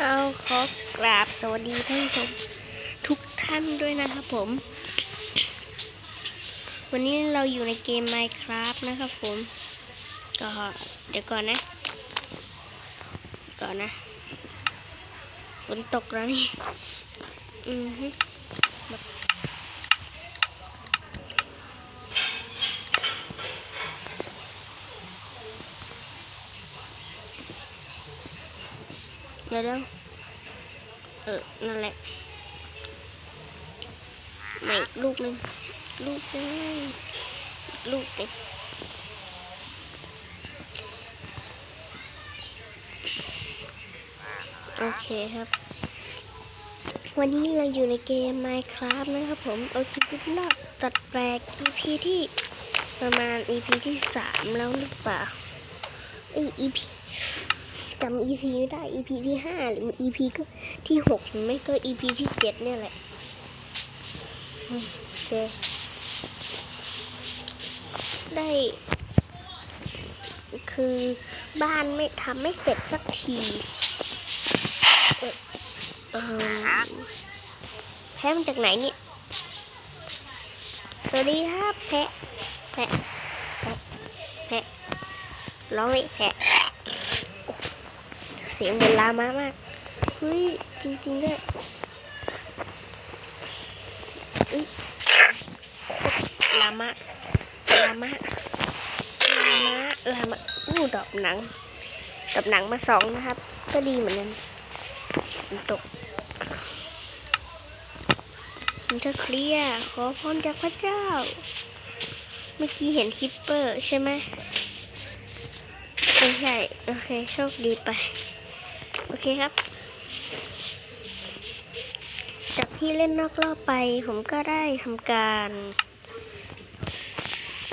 เอาขอกราบสวัสดีท่านผู้ชมทุกท่านด้วยนะครับผม วันนี้เราอยู่ในเกม Minecraft นะครับผม ก็เดี๋ยวก่อนนะ ก่อนนะฝนตกแล้วนี่ อือฮึแบบเดี๋ยวเดี๋ยวเออ นั่นแหละไม่ลูกนึงลูกนึงลูกนึงโอเคครับ วันนี้เราอยู่ในเกม Minecraft นะครับผม เอาชีวิตรอดตัดแปลก EP ที่ประมาณ EP ที่สามแล้วหรือเปล่าเอ้ย EP จำ EP ไม่ได้ EP ที่ห้าหรือ EP ก็ที่หกไม่ก็ EP ที่เจ็ดเนี่ยแหละโอเคได้คือบ้านไม่ทำไม่เสร็จสักทีแพะมาจากไหนเนี่ย สวัสดีครับแพะแพะแพะแพะร้องเลยแพะ เสียงเหมือนลามามากเฮ้ยจริงๆด้วยลามะลามะลามะลามะอู้ดอกหนังดอกหนังมาสองนะครับ ก็ดีเหมือนกันตกมันจะเคลียร์ขอพรจากพระเจ้า เมื่อกี้เห็นคิปเปอร์ใช่ไหมไม่ใช่ โอเค โชคดีไป เคครับ จากที่เล่นนอกรอบไป ผมก็ได้ทำการ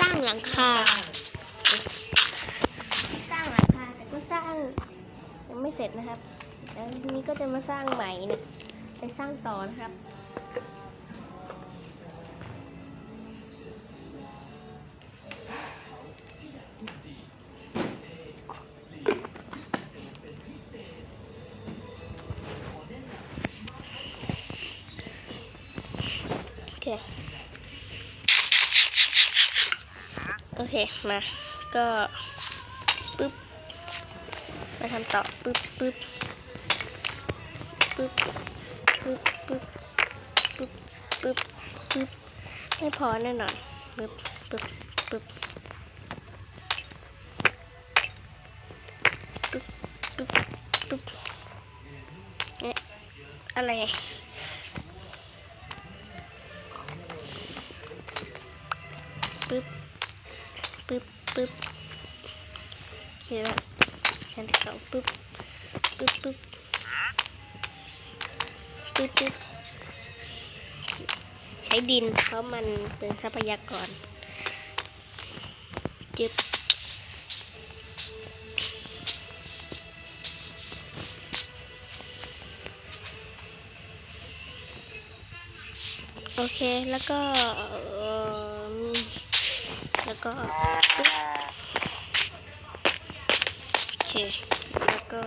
สร้างหลังคา สร้างหลังคาแต่ก็สร้างยังไม่เสร็จนะครับ แล้วทีนี้ก็จะมาสร้างใหม่เนี่ยไปสร้างต่อนะครับ มาก็ปึ๊บมาทำต่อปึ๊บปึ๊บปึ๊บปึ๊บปึ๊บปึ๊บปึ๊บปึ๊บไม่พอแน่นอนปึ๊บปึ๊บปึ๊บปึ๊บปึ๊บปึ๊บเนี่ยอะไร ดิน เพราะมันเป็นทรัพยากรจึบโอเค แล้วก็แล้วก็โอเค แล้วก็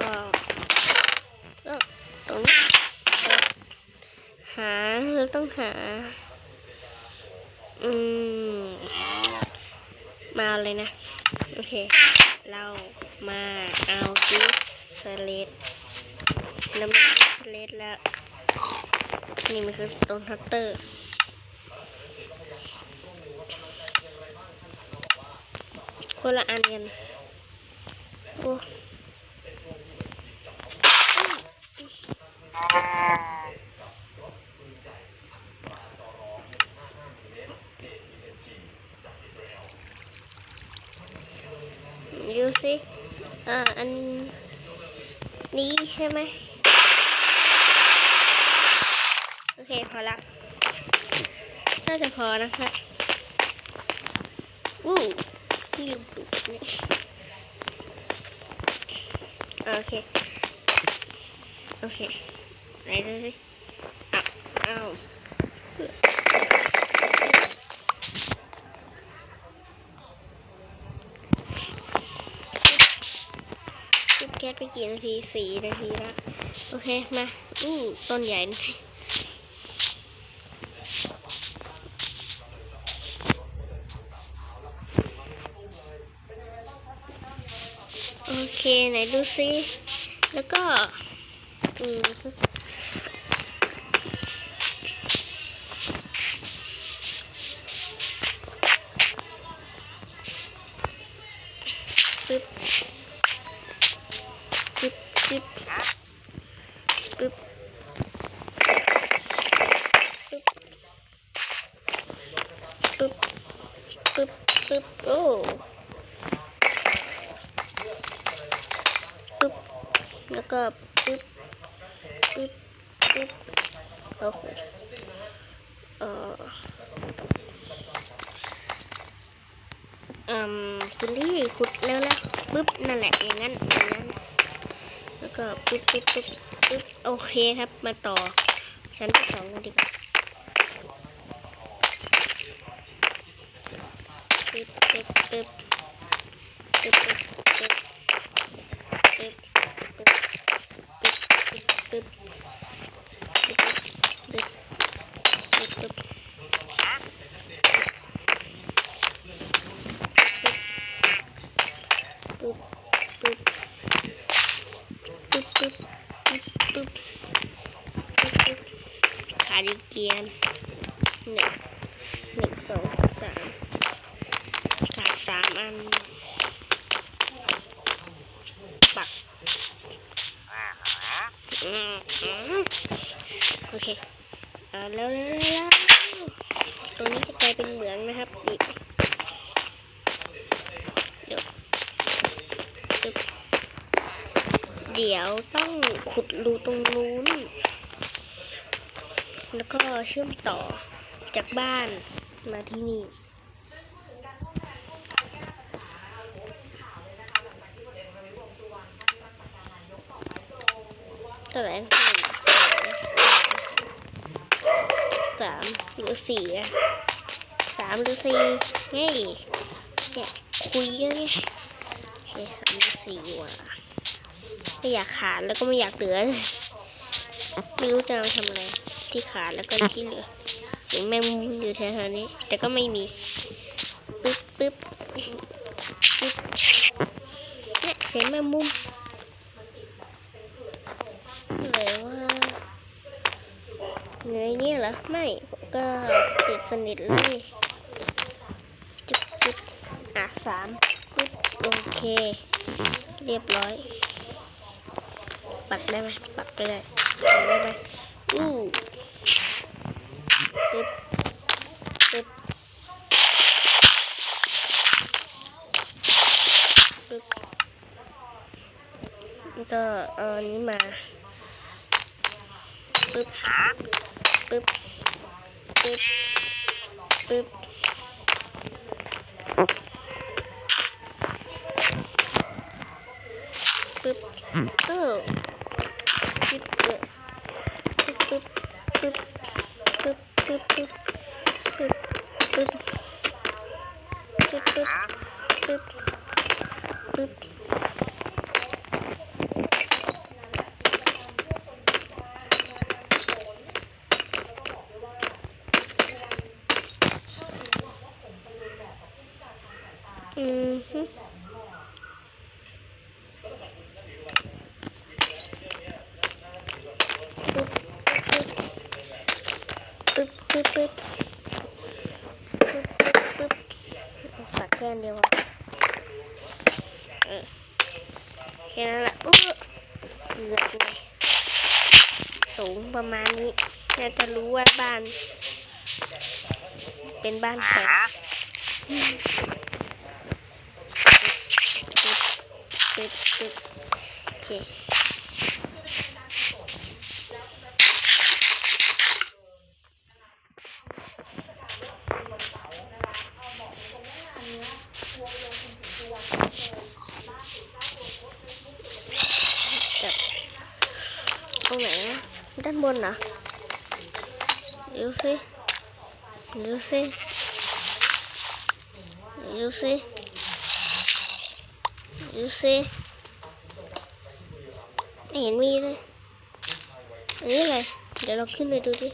ก็ตรงนี้หาเราต้องหา อืม มาเลยนะ โอเค เรามาเอาดิสเลตน้ำดิสเลตแล้ว นี่มันคือสโตนฮัตเตอร์คนละอันกันโอ้ดูสิ อันนี้ใช่ไหมโอเคพอละน่าจะพอนะคะอู้ที่ลืมปิดนี่โอเค โอเค ไหนดูสิอ้าวอ้าวจุดแก๊ส ไปกี่นาทีสี่นาทีละโอเค มา อู้ต้นใหญ่นะโอเค ไหนดูซิ แล้วก็ อืม คครับมาต่อ ชั้นที่สองกันดีกว่าปึ๊บปึ๊บปึ๊บปึ๊บปึ๊บปึ๊บ โอเคเอ่าแล้วแล้วแล้วตรงนี้จะกลายเป็นเหมืองนะครับนี่เดี๋ยวปึ๊บเดี๋ยวต้องขุดรูตรงนู้นแล้วก็เชื่อมต่อจากบ้านมาที่นี่ ท่าไหร่หนึ่งสองสามหรือสี่สามหรือสี่เฮ้ยเนี่ยคุยกันไงเฮ้ยสามหรือสี่ว่ะไม่อยากขาดแล้วก็ไม่อยากเหลือเลยไม่รู้จะเอาทำอะไรที่ขาดแล้วก็ที่เหลือเสียงแมงมุมอยู่แถวๆนี้ แต่ก็ไม่มีปึ๊บปึ๊บปึ๊บเนี่ยเสียงแมงมุมอะไรว่าอยู่ในนี้เห รอ ไม่ก็ติดสนิทเลยจุ๊บจุ๊บอะสามปึ๊บโอเค เรียบร้อย ปักได้ไหมปักไปเลยปักได้ไหมอู้ตึ๊บตึ๊บตึ๊บแล้วก็เอาอันนี้มาปึ๊บ ปึ๊บปึ๊บปึ๊บ ประมาณนี้น่าจะรู้ว่าบ้าน เป็นบ้านแข็งปึ๊บปึ๊บปึ๊บโอเค จับตรงไหนนะด้า นนเหรอดูสิดูสิดูสิดูสิไม่เห็นมีเลยอันนี้อะไรเดี๋ยวเราขึ้นไปดูดิ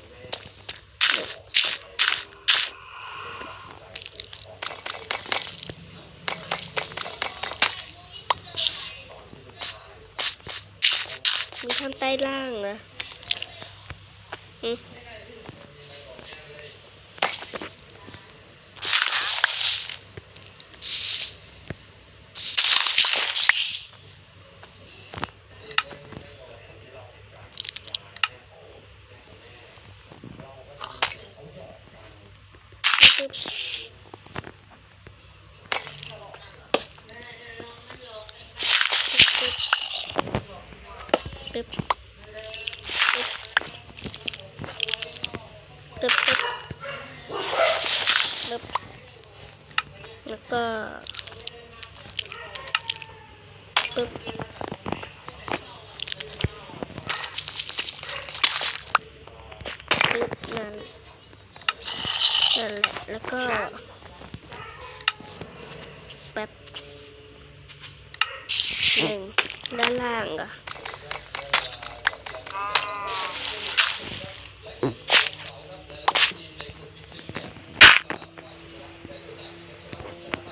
มีทำใต้ล่างนะ ปึ๊บปึ๊บปึ๊บปึ๊บแล้วก็ปึ๊บปึ๊บนั่นนั่นแหละ แล้วก็แป๊บหนึ่งด้านล่างอะ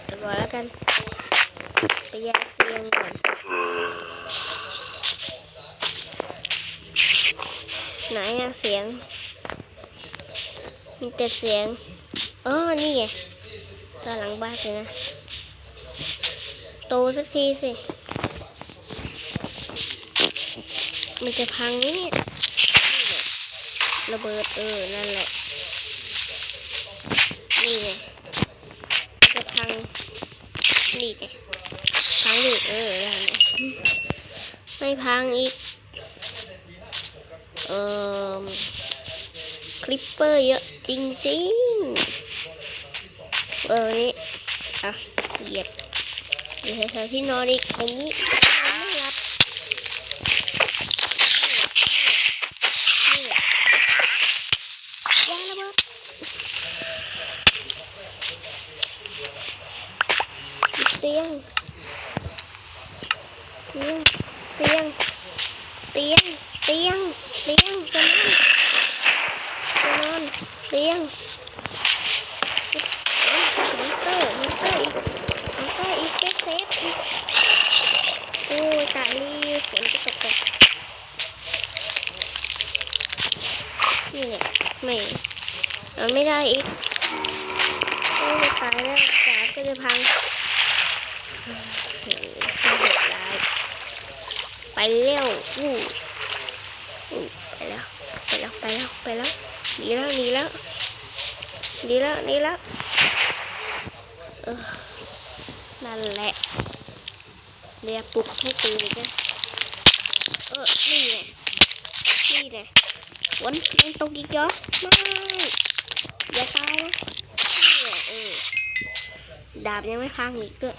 เดี๋ยว ก่อนแล้วกันไปแยกเตียงก่อนไหนอะเสียง มีแต่เสียงอ๋อนี่ไงตอนหลังบ้านเลยนะ โตสักทีสิ มันจะพังไหมเนี่ยนี่ไงระเบิดเออ นั่นแหละ นี่ไงมันจะพัง นี่ไงพังอีกเออนั่นแหละไม่พังอีก เออ คลิปเปอร์เยอะจริงๆเออนี่อะเหยียดอยู่แถวๆที่นอนอีกอันนี้ไม่หลับนี่แหละยาระเบิดเตียง เตียง เตียง เตียง เตียง เตียงจะนอนจะนอนเตียงมอนเตอร์มอนเตอร์อีกมอนเตอร์อีกเซฟเซฟอีกโอ้ยตายรีฝ นจะตกตกนี่เนี่ยไม่เอาไม่ได้อีกโอ้ยตายแล้วจาก็จะพังเฮ้ยน่าเดือดร้ายไปเร็วอู้อู้ไปแล้วไปแล้วไปแล้วไปแล้วหนีแล้วหนีแล้วหนีแล้วหนีแล้วเออนั่นแหละเรียกปลุกให้ตื่นอีกนะ เออ นี่ไงนี่ไงฝนมันตกอีกเหรอไม่อย่าตายนะนี่ไงเออ ดาบยังไม่พังอีกด้วย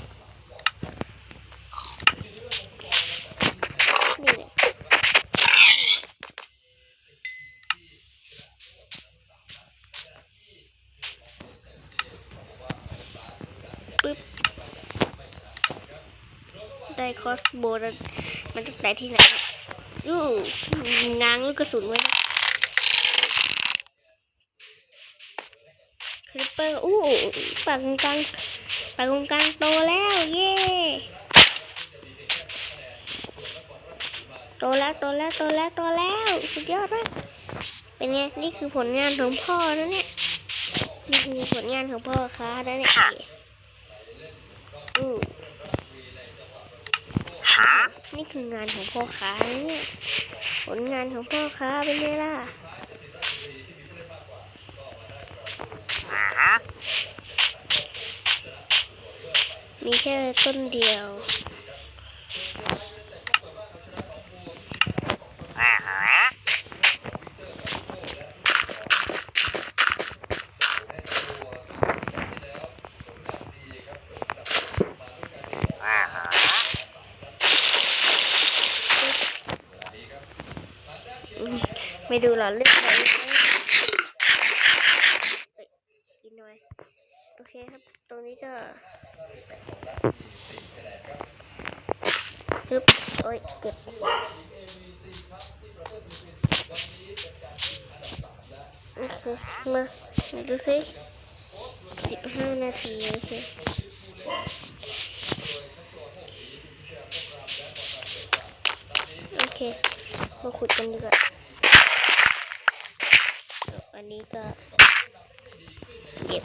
นี่ไงปึ๊บได้คอสโบแล้วมันจะแตะที่ไหน อู้ง้างลูกกระสุนไว้นะคลิปเปอร์อู้ปากงกลางปากงกลางโตแล้ว เย้โตแล้วโตแล้วโตแล้วโตแล้ว สุดยอดมากเป็นไง นี่คือผลงานของพ่อนะเนี่ย นี่คือผลงานของพ่อค้านะเนี่ยอู้ นี่คืองานของพ่อค้านะเนี่ยผลงานของพ่อค้าเป็นไงล่ะมีแค่ต้นเดียว ไม่ดูหรอเลือกไปกินหน่อยโอเคครับ ตรงนี้ก็ึบโอ้ยเจ็บโอเคมาดูสิสิบห้านาทีโอเคโอเค มาขุดกันดีกว่า นี้ก็เก็บ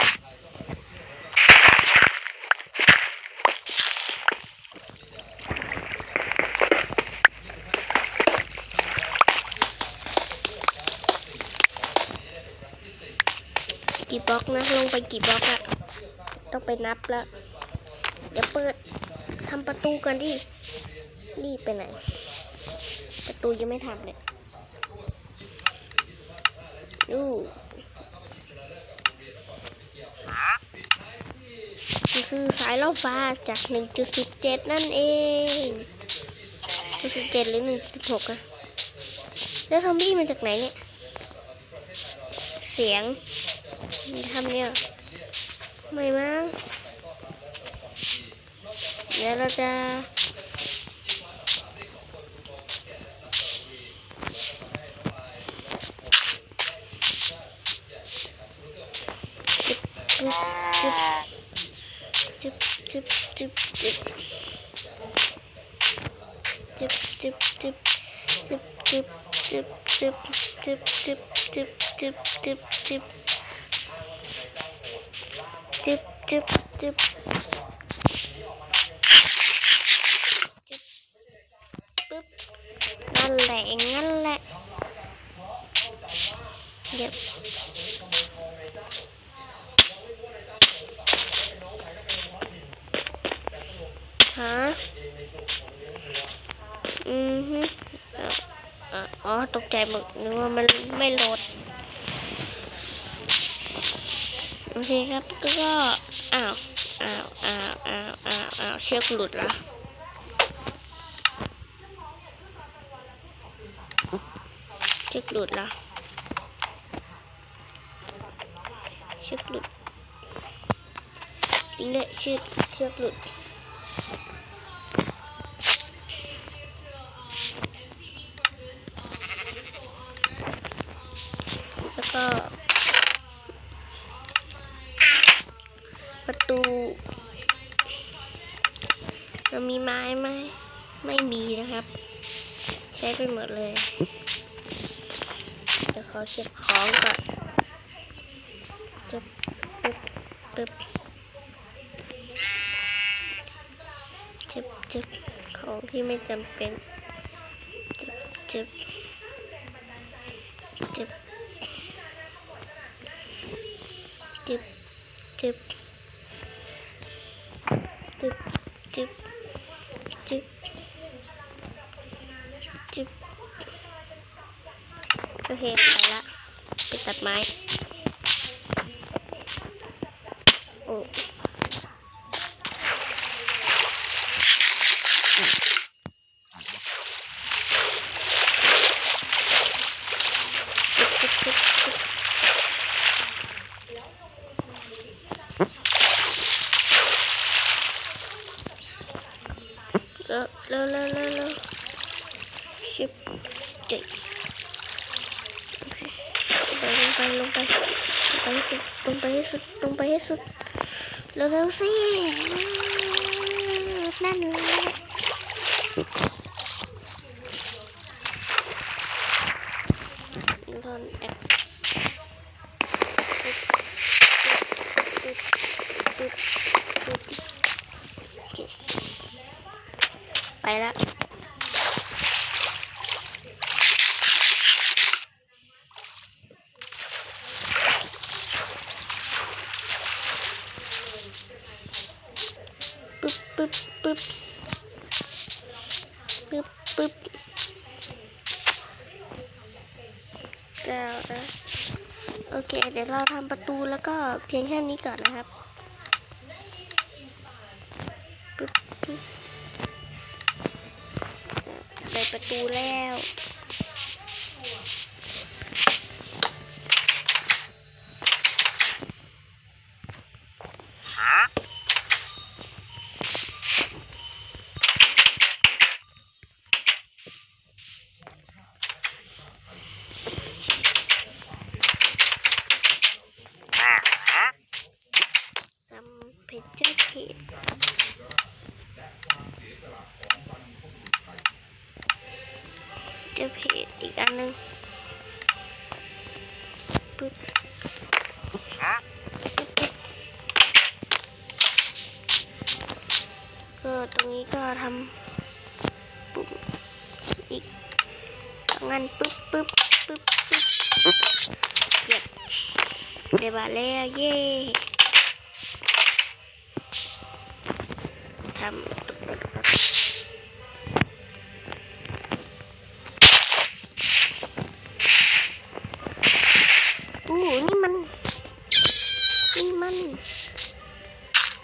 กี่บล็อกนะลงไปกี่บล็อกอะต้องไปนับแล้ว เดี๋ยวเปิดทำประตูก่อนดินี่ไปไหน ประตูยังไม่ทำเลยดูนี่ คือสายล่อฟ้าจาก 1.17 นั่นเอง1.17หรือ 1.16อะแล้วซอมบี้มาจากไหนเนี่ย เสียงมันทำเนี่ย ไม่มั้งเดี๋ยวเราจะจึ๊บจึ๊บ จึ๊บจึ๊บจึ๊บจึ๊บจึ๊บจึ๊บจึ๊บจึ๊บจึ๊บจึ๊บจึ๊บจึ๊บจึ๊บจึ๊บจึ๊บจึ๊บ จึ๊บจึ๊บจึ๊บปึ๊บนั่นแหละอย่างนั้นแหละเดี๋ยว ฮะอือฮึอ่าอ๋อ ตกใจหมดนึกว่ามันไม่โหลด โอเคครับก็ก็อ้าวอ้าวอ้าวอ้าวอ้าวอ้าวเชือกหลุดละเชือกหลุดละเชือกหลุดจริงด้วยเชือกเชือกหลุด ก็ ประตูเรามีไม้ไหมไม่มีนะครับ ใช้ไปหมดเลย เดี๋ยวขอเช็คของก่อนจึ๊บปึ๊บปึ๊บจึ๊บจึ๊บของที่ไม่จำเป็นจึ๊บจึ๊บจึ๊บจึ๊บ จึบจึบจึบจึบจึบโอเคไปละไปตัดไม้ ลงไปลงไปให้สุดลงไปให้สุดลงไปให้สุดเร็วๆสินั่นเลยอนเอ็กซ์ไปแล้ว ปึ๊บปึ๊บเจ้านะโอเค เดี๋ยวเราทำประตูแล้วก็เพียงแค่นี้ก่อนนะครับปึ๊บปึ๊บได้ประตูแล้ว โจเจอเพจอีกอันหนึงปึ๊บก็ตรงนี้ก็ทำปุ่มอีกสองอันปึ๊บปึ๊บปึ๊บปึ๊บเก็บเดี๋ยวมาแล้วเย่ ทำอู้นี่มัน นี่มัน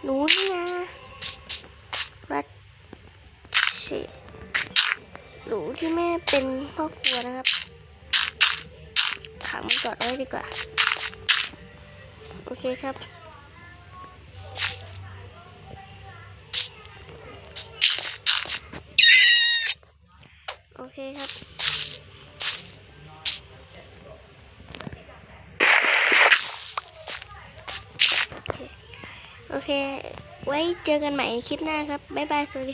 หนูนี่นะรัดเชหนูที่แม่เป็นพ่อครัวนะครับ ขังมันก่อนไว้ดีกว่า โอเคครับ โอเคครับ โอเค ไว้ เจอกันใหม่ในคลิปหน้าครับ บ๊ายบาย สวัสดี